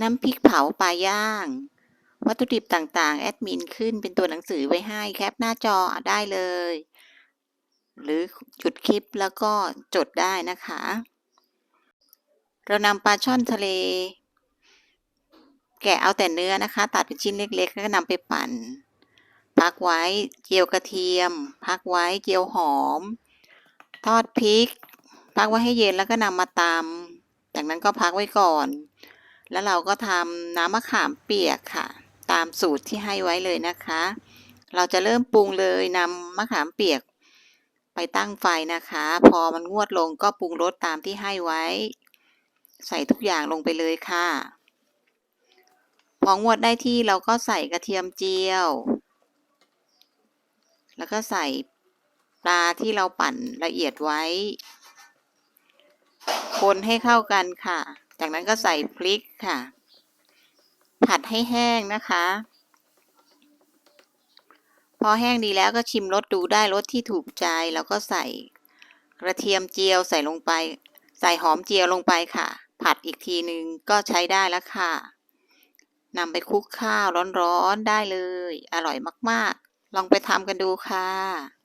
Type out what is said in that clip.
น้ำพริกเผาปลาย่าง วัตถุดิบต่างๆ แอดมินขึ้นเป็นตัวหนังสือไว้ให้แคปหน้าจอได้เลย หรือจุดคลิปแล้วก็จดได้นะคะ เรานำปลาช่อนทะเล แกะเอาแต่เนื้อนะคะ ตัดเป็นชิ้นเล็กๆ แล้วก็นำไปปั่น พักไว้เจียวกระเทียม พักไว้เจียวหอม ทอดพริก พักไว้ให้เย็นแล้วก็นำมาตำจากนั้นก็พักไว้ก่อน แล้วเราก็ทำน้ำมะขามเปียกค่ะ ตามสูตรที่ให้ไว้เลยนะคะ เราจะเริ่มปรุงเลยนำมะขามเปียก ไปตั้งไฟนะคะ พอมันงวดลงก็ปรุงรสตามที่ให้ไว้ ใส่ทุกอย่างลงไปเลยค่ะ พองวดได้ที่เราก็ใส่กระเทียมเจียว แล้วก็ใส่ปลาที่เราปั่นละเอียดไว้ คนให้เข้ากันค่ะ จากนั้นก็ใส่พริกค่ะ ผัดให้แห้งนะคะ พอแห้งดีแล้วก็ชิมรสดูได้รสที่ถูกใจ แล้วก็ใส่กระเทียมเจียวใส่ลงไป ใส่หอมเจียวลงไปค่ะ ผัดอีกทีนึงก็ใช้ได้แล้วค่ะนำไปคลุกข้าวร้อนๆได้เลย อร่อยมากๆ ลองไปทำกันดูค่ะ